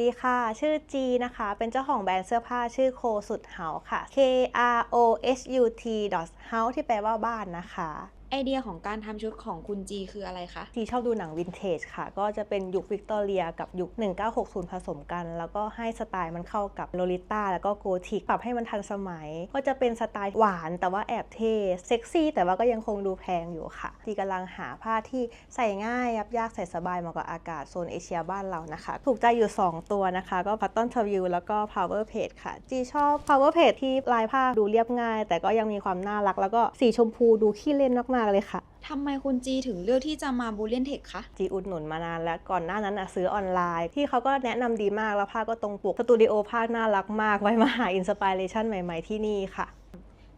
ดีค่ะ ชื่อจีนะคะ เป็นเจ้าของแบรนด์เสื้อผ้าชื่อโคสุดเฮาค่ะ K R O H U t house ที่แปลว่าบ้านนะคะ ไอเดียของการทำชุดของคุณจีคืออะไรคะ จีชอบดูหนังวินเทจค่ะ ก็จะเป็นยุควิกตอเรียกับยุค 1960 ผสมกัน แล้วก็ให้สไตล์มันเข้ากับโลลิต้าแล้วก็โกธิกปรับให้มันทันสมัย ก็จะเป็นสไตล์หวานแต่ว่าแอบเท่เซ็กซี่ แต่ว่าก็ยังคงดูแพงอยู่ค่ะ จีกำลังหาผ้าที่ใส่ง่ายยับยากใส่สบายเหมาะกับอากาศโซนเอเชียบ้านเรานะคะ ถูกใจอยู่ 2 ตัวนะคะ ก็ Button t o View แล้วก็ Power Page ค่ะ จีชอบ Power Page ที่ลายผ้าดูเรียบง่าย แต่ก็ยังมีความน่ารัก แล้วก็สีชมพูดูขี้เล่นมากๆเลยค่ะทำไมคุณจีถึงเลือกที่จะมาบูเลียนเทคคะ จีอุดหนุนมานานแล้วก่อนหน้านั้นนะซื้อออนไลน์ ที่เขาก็แนะนำดีมากแล้วผ้าก็ตรงปกสตูดิโอผ้าน่ารักมาก ไว้มาหาอินสปิเรชันใหม่ ๆที่นี่ค่ะ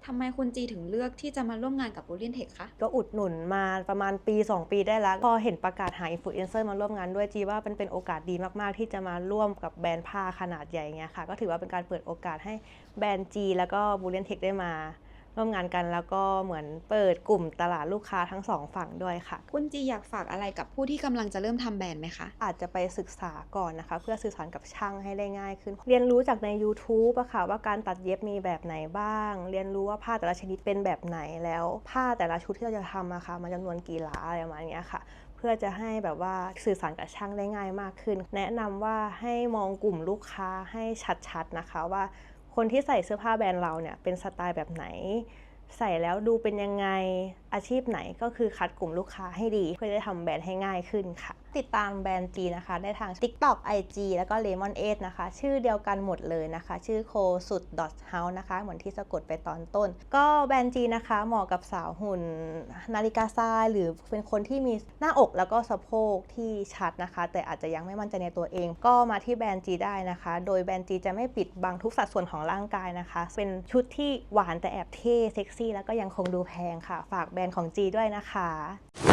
ทำไมคุณจีถึงเลือกที่จะมาร่วมงานกับบูเลียนเทคคะ ก็อุดหนุนมาประมาณปี 2 ปีได้แล้ว พอเห็นประกาศหาอินฟลูเอนเซอร์มาร่วมงานด้วยจีว่าเป็นเป็นโอกาสดีมากๆ ที่จะมาร่วมกับแบรนด์ผ้าขนาดใหญ่เงี้ยค่ะ ก็ถือว่าเป็นการเปิดโอกาสให้แบรนด์จีแล้วก็บูเลนเทคได้มา ร่วมงานกันแล้วก็เหมือนเปิดกลุ่มตลาดลูกค้าทั้งสองฝั่งด้วยค่ะ คุณจีอยากฝากอะไรกับผู้ที่กำลังจะเริ่มทำแบรนด์ไหมคะ อาจจะไปศึกษาก่อนนะคะ เพื่อสื่อสารกับช่างให้ได้ง่ายขึ้น เรียนรู้จากใน YouTube อะค่ะว่าการตัดเย็บมีแบบไหนบ้าง เรียนรู้ว่าผ้าแต่ละชนิดเป็นแบบไหนแล้ว ผ้าแต่ละชุดที่เราจะทำอะค่ะมันจำนวนกี่หลาอะไรประมาณเนี้ยค่ะเพื่อจะให้แบบว่าสื่อสารกับช่างได้ง่ายมากขึ้น แนะนำว่าให้มองกลุ่มลูกค้าให้ชัดๆนะคะว่า คนที่ใส่เสื้อผ้าแบรนด์เราเนี่ยเป็นสไตล์แบบไหน ใส่แล้วดูเป็นยังไงอาชีพไหนก็คือคัดกลุ่มลูกค้าให้ดี เพื่อจะทำแบรนด์ให้ง่ายขึ้นค่ะ ติดตามแบรนด์จีนะคะ ได้ทาง TikTok IG แล้วก็ Lemon 8นะคะ ชื่อเดียวกันหมดเลยนะคะ ชื่อโคสุด house นะคะ เหมือนที่สะกดไปตอนต้น ก็แบรนด์จีนะคะเหมาะกับสาวหุ่นนาฬิกาทราย หรือเป็นคนที่มีหน้าอกแล้วก็สะโพกที่ชัดนะคะ แต่อาจจะยังไม่มั่นใจในตัวเอง ก็มาที่แบรนด์จีได้นะคะ โดยแบรนด์จีจะไม่ปิดบังทุกสัดส่วนของร่างกายนะคะ เป็นชุดที่หวานแต่แอบเท่เซ็กซี่แล้วก็ยังคงดูแพงค่ะ ฝากแบรนด์ของจีด้วยนะคะ